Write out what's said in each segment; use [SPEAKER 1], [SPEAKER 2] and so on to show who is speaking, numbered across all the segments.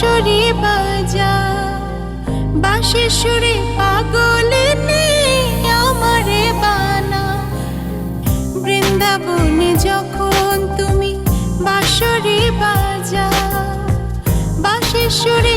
[SPEAKER 1] বাঁশরি বাজা সুরে পাগলে আমারে বানা। বৃন্দাবনে যখন তুমি বাঁশরি বাজা বাঁশের সুরে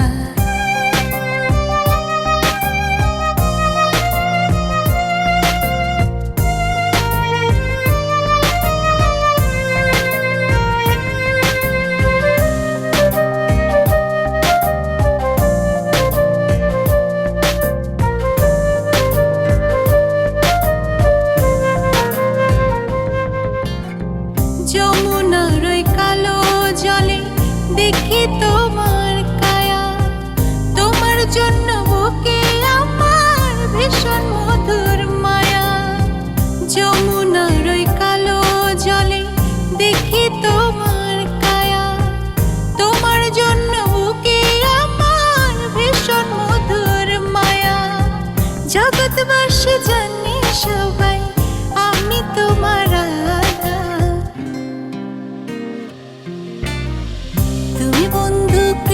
[SPEAKER 1] যমুনার ওই কালো জলে দেখি তোমার কায়া। তোমার জন্য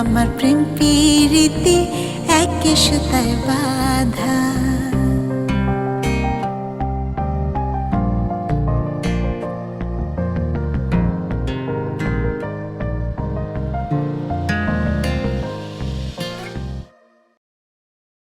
[SPEAKER 1] আমার প্রেম প্রীতি একই সুতায় বাধা।